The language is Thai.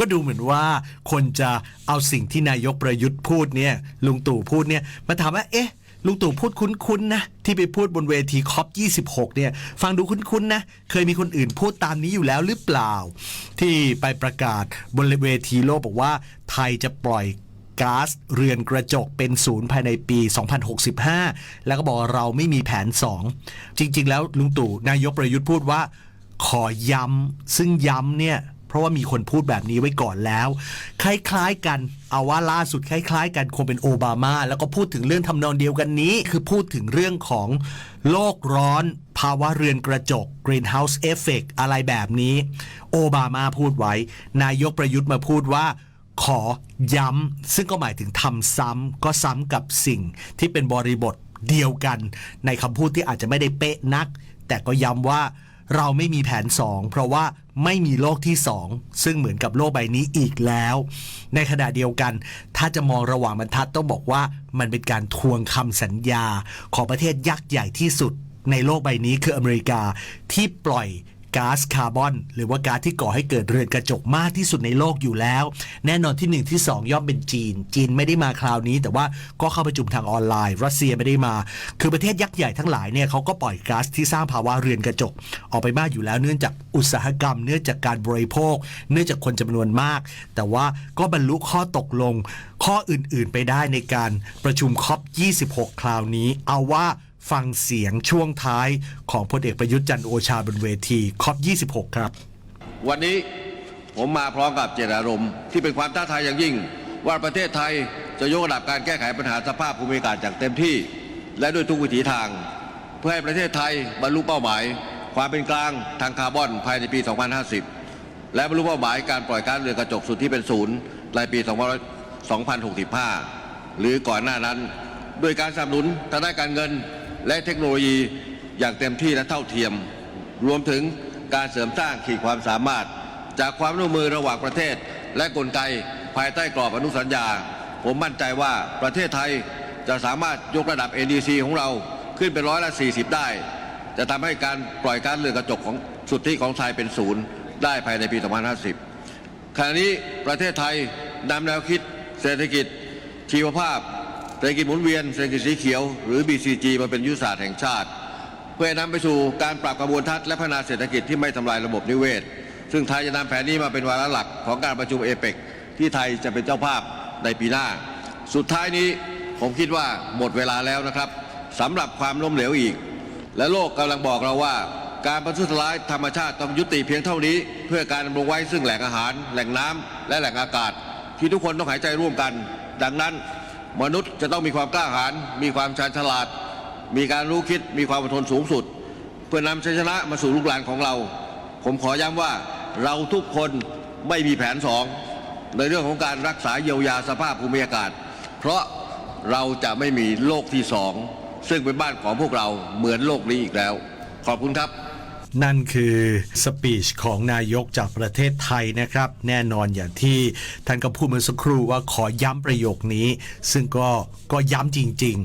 ก็ดูเหมือนว่าคนจะเอาสิ่งที่นายกประยุทธ์พูดเนี่ยลุงตู่พูดเนี่ยมาถามว่าเอ๊ะลุงตู่พูดคุ้นๆนะที่ไปพูดบนเวทีคอป26 เนี่ย ฟังดูคุ้นๆนะ เคยมีคนอื่นพูดตามนี้อยู่แล้วหรือเปล่า ที่ไปประกาศบนเวทีโลกบอกว่า ไทยจะปล่อยก๊าซเรือนกระจกเป็นศูนย์ภายในปี 2065 แล้วก็บอกเราไม่มีแผน 2 จริง ๆ แล้วลุงตู่นายกประยุทธ์พูดว่า ขอย้ำซึ่งย้ำเนี่ย เพราะว่ามีคนพูดแบบนี้ไว้ก่อนแล้ว คล้ายๆกันเอาว่าล่าสุดคล้ายๆ กันคงเป็นโอบามา แล้วก็พูดถึงเรื่องทำนองเดียวกันนี้ คือพูดถึงเรื่องของโลกร้อน ภาวะเรือนกระจก greenhouse effect อะไรแบบนี้ โอบามาพูดไว้ นายกประยุทธ์มาพูดว่าขอย้ำ ซึ่งก็หมายถึงทำซ้ำก็ซ้ำกับสิ่งที่เป็นบริบทเดียวกัน ในคำพูดที่อาจจะไม่ได้เป๊ะนัก แต่ก็ย้ำว่า เราไม่มีแผน 2 เพราะว่าไม่มีโลกที่ 2 ซึ่งเหมือนกับโลกใบนี้อีกแล้ว ในขณะเดียวกัน ถ้าจะมองระหว่างบรรทัดต้องบอกว่ามันเป็นการทวงคำสัญญา ของประเทศยักษ์ใหญ่ที่สุดในโลกใบนี้คืออเมริกาที่ปล่อย ก๊าซคาร์บอน หรือว่าก๊าซที่ก่อให้เกิดเรือนกระจกมากที่สุดในโลกอยู่แล้ว แน่นอนที่ 1 ที่ 2 ย่อมเป็นจีน จีนไม่ได้มาคราวนี้ แต่ว่าก็เข้าประชุมทางออนไลน์ รัสเซียไม่ได้มา คือประเทศยักษ์ใหญ่ทั้งหลายเนี่ยเขาก็ปล่อยก๊าซที่สร้างภาวะเรือนกระจก ออกไปมากอยู่แล้วเนื่องจากอุตสาหกรรม เนื่องจากการบริโภค เนื่องจากคนจำนวนมาก แต่ว่าก็บรรลุข้อตกลง ข้ออื่นๆไปได้ในการประชุมคอป26 คราวนี้ เอาว่า ฟังเสียงช่วงท้ายของพลเอกประยุทธ์จันทร์โอชาบนเวทีคอป26 ครับ วันนี้ผมมาพร้อมกับเจตนารมณ์ที่เป็นความท้าทายอย่างยิ่ง ว่าประเทศไทยจะยกระดับการแก้ไขปัญหาสภาพภูมิอากาศอย่างเต็มที่ และด้วยทุกวิถีทาง เพื่อให้ประเทศไทยบรรลุเป้าหมาย ความเป็นกลางทางคาร์บอนภายในปี 2050 และบรรลุเป้าหมายการปล่อยก๊าซเรือนกระจกสุดที่เป็นศูนย์ในปี 2065 หรือก่อนหน้านั้น ด้วยการสนับสนุนทางด้านการเงิน และเทคโนโลยีอย่างเต็มที่และเท่าเทียม รวมถึงการเสริมสร้างขีดความสามารถ จากความร่วมมือระหว่างประเทศ และกลไกภายใต้กรอบอนุสัญญา ผมมั่นใจว่าประเทศไทยจะสามารถยกระดับ NDC ของเราขึ้นเป็นร้อยละ 40 ได้ จะทำให้การปล่อยกาซเรือนกระจกของสุทธิของไทยเป็นศูนย์ได้ภายในปี 2050 ขณะนี้ประเทศไทยนำแนวคิดเศรษฐกิจชีวภาพ เศรษฐกิจหมุนเวียนเศรษฐกิจสีเขียวหรือ BCG มาเป็นยุทธศาสตร์แห่งชาติ เพื่อนำไปสู่การปรับกระบวนทัศน์และพัฒนาเศรษฐกิจที่ไม่ทำลายระบบนิเวศ ซึ่งไทยจะนำแผนนี้มาเป็นวาระหลักของการประชุมเอเปกที่ไทยจะเป็นเจ้าภาพในปีหน้า สุดท้ายนี้ผมคิดว่าหมดเวลาแล้วนะครับสำหรับความล้มเหลวอีก และโลกกำลังบอกเราว่า การประทุษร้ายธรรมชาติต้องยุติเพียงเท่านี้ เพื่อการดำรงไว้ซึ่งแหล่งอาหาร แหล่งน้ำและแหล่งอากาศ ที่ทุกคนต้องหายใจร่วมกัน ดังนั้น มนุษย์จะต้องมีความกล้าหาญมีความชาญฉลาด มีการรู้คิดมีความอดทนสูงสุด เพื่อนำชัยชนะมาสู่ลูกหลานของเรา ผมขอย้ำว่าเราทุกคนไม่มีแผนสองในเรื่องของการรักษาเยียวยาสภาพภูมิอากาศ เพราะเราจะไม่มีโลกที่สองซึ่งเป็นบ้านของพวกเราเหมือนโลกนี้อีกแล้ว ขอบคุณครับ นั่นคือสปีชของนายกจากประเทศไทยนะครับ แน่นอนอย่างที่ท่านก็พูดเมื่อสักครู่ว่าขอย้ำประโยคนี้ ซึ่งก็ก็ย้ำจริง